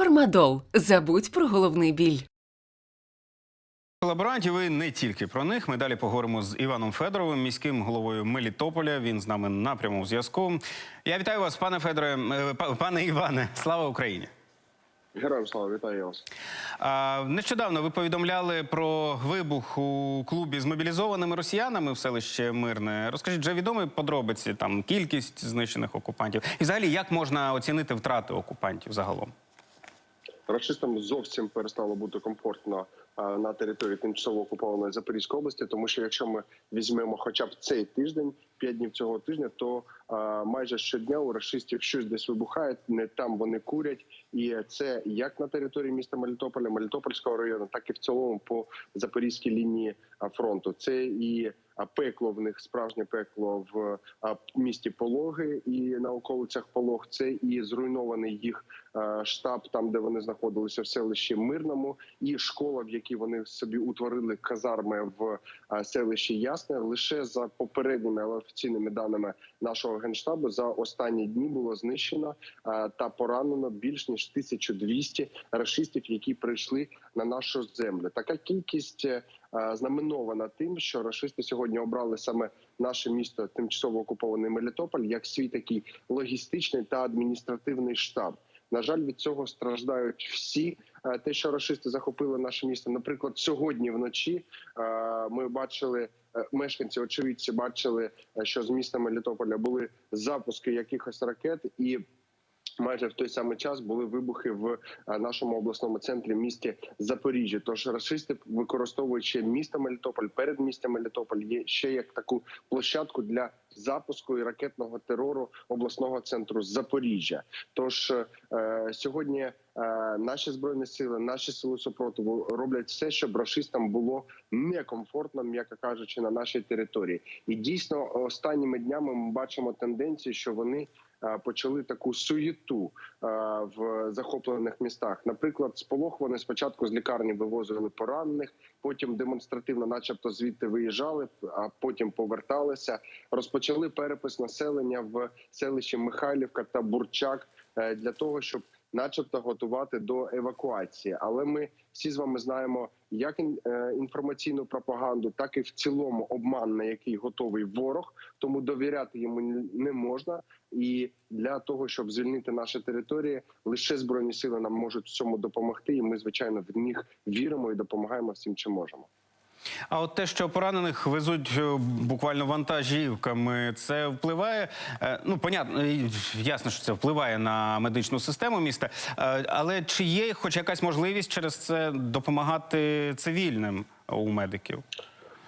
Фармадол. Забудь про головний біль. Колаборантів і не тільки про них. Ми далі поговоримо з Іваном Федоровим, міським головою Мелітополя. Він з нами на прямому зв'язку. Я вітаю вас, пане Федоре, е, па- пане Іване. Слава Україні! Героям слава, вітаю вас. А, нещодавно ви повідомляли про вибух у клубі з мобілізованими росіянами в селище Мирне. Розкажіть, вже відомі подробиці, там кількість знищених окупантів, і взагалі як можна оцінити втрати окупантів загалом? Рашистам зовсім перестало бути комфортно на території тимчасово окупованої Запорізької області, тому що якщо ми візьмемо хоча б цей тиждень, п'ять днів цього тижня, то майже щодня у рашистів щось десь вибухає, не там вони курять, і це як на території міста Мелітополя, Мелітопольського району, так і в цілому по запорізькій лінії фронту. Це і пекло в них справжнє пекло в місті Пологи і на околицях Полог. Це і зруйнований їх штаб, там де вони знаходилися в селищі Мирному, і школа, в якій вони собі утворили казарми в селищі Ясне. Лише за попередніми офіційними даними нашого генштабу за останні дні було знищено е, та поранено більш ніж 1200 рашистів, які прийшли на нашу землю. Така кількість е, знаменована тим, що рашисти сьогодні обрали саме наше місто, тимчасово окупований Мелітополь, як свій такий логістичний та адміністративний штаб. На жаль, від цього страждають всі. Е, Те, що рашисти захопили наше місто, наприклад, сьогодні вночі е, ми бачили. е, Мешканці очевидці бачили, що з міста Мелітополя були запуски якихось ракет, і майже в той самий час були вибухи в е, нашому обласному центрі місті Запоріжжя. Тож рашисти використовують ще місто Мелітополь, перед містом Мелітополь є ще як таку площадку для запуску і ракетного терору обласного центру Запоріжжя. Тож е, сьогодні е, наші збройні сили, наші сили супротиву роблять все, щоб рашистам було некомфортно, м'яко кажучи, на нашій території. І дійсно останніми днями ми бачимо тенденцію, що вони е, почали таку суєту е, в захоплених містах. Наприклад, з вони спочатку з лікарні вивозили поранених, потім демонстративно, начебто, звідти виїжджали, а потім поверталися. Розпочали перепис населення в селищі Михайлівка та Бурчак е, для того, щоб начебто готувати до евакуації. Але ми всі з вами знаємо як е, інформаційну пропаганду, так і в цілому обман, на який готовий ворог. Тому довіряти йому не можна. І для того, щоб звільнити наші території, лише збройні сили нам можуть в цьому допомогти. І ми, звичайно, в них віримо і допомагаємо всім, чим можемо. А от те, що поранених везуть е, буквально вантажівками, це впливає. е, Ну, понятно, ясно, що це впливає на медичну систему міста. Е, Але чи є хоч якась можливість через це допомагати цивільним у медиків?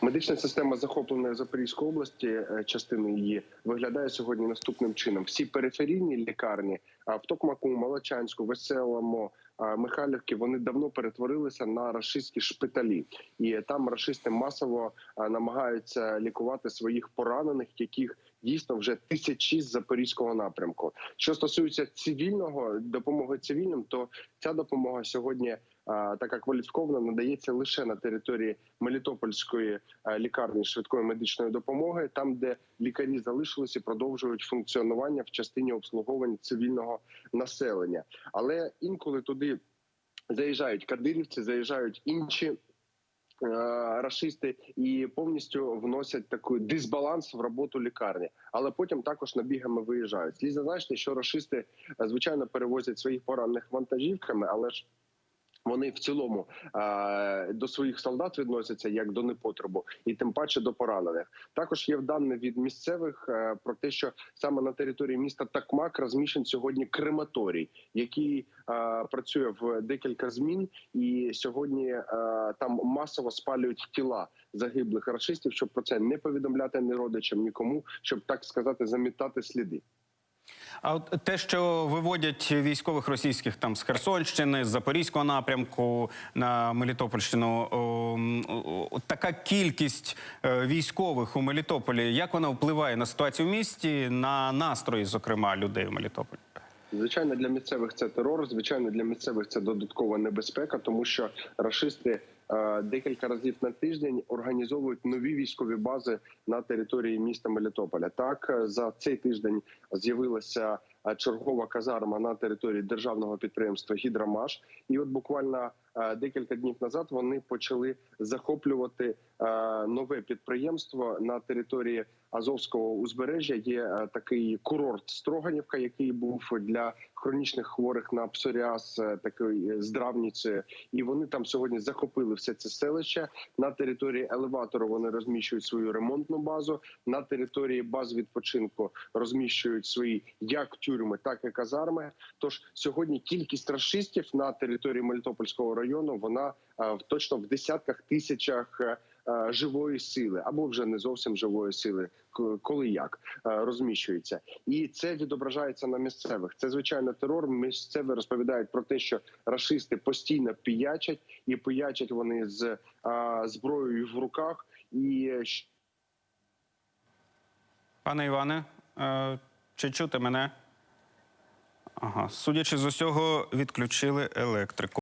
Медична система захопленої Запорізької області, е, частини її виглядає сьогодні наступним чином: всі периферійні лікарні в Токмаку, Молочанську, Веселому, Михайлівки, вони давно перетворилися на рашистські шпиталі, і там рашисти масово намагаються лікувати своїх поранених, яких дійсно вже тисячі з запорізького напрямку. Що стосується цивільного допомоги цивільним, то ця допомога сьогодні. Така кваліфікована надається лише на території Мелітопольської е, лікарні швидкої медичної допомоги, там де лікарі залишилися, продовжують функціонування в частині обслуговування цивільного населення. Але інколи туди заїжджають кадирівці, заїжджають інші. е, Рашисти і повністю вносять такий дисбаланс в роботу лікарні, але потім також набігами виїжджають. Слід зазначити, що рашисти е, звичайно перевозять своїх поранених вантажівками, але ж вони в цілому е, до своїх солдат відносяться як до непотребу, і тим паче до поранених. Також є дані від місцевих е, про те, що саме на території міста Такмак розміщен сьогодні крематорій, який е, працює в декілька змін, і сьогодні е, там масово спалюють тіла загиблих рашистів, щоб про це не повідомляти ні родичам, нікому, щоб так сказати, замітати сліди. А от те, що виводять військових російських там з Херсонщини, з Запорізького напрямку на Мелітопольщину, о, о, така кількість е, військових у Мелітополі, як вона впливає на ситуацію в місті, на настрої, зокрема, людей в Мелітополі? Звичайно, для місцевих це терор. Звичайно, для місцевих це додаткова небезпека, тому що рашисти декілька разів на тиждень організовують нові військові бази на території міста Мелітополя. Так е, за цей тиждень з'явилася е, чергова казарма на території державного підприємства Гідромаш. І от буквально е, декілька днів назад вони почали захоплювати е, нове підприємство на території Азовського узбережжя. Є е, такий курорт Строганівка, який був для хронічних хворих на псоріаз, е, такий здравниці. І вони там сьогодні захопили все це селище. На території елеватору вони розміщують свою ремонтну базу. На території баз відпочинку розміщують свої як тюрми, так і казарми. Тож сьогодні кількість расистів на території Мелітопольського району вона е, точно в десятках тисячах е, е, живої сили або вже не зовсім живої сили, коли як е, розміщується, і це відображається на місцевих. Це звичайно терор. Місцеві розповідають про те, що рашисти постійно піячать, і пиячать вони з е, зброєю в руках. І е, Пане Іване, е, чи чути мене? Ага, судячи з усього, відключили електрику.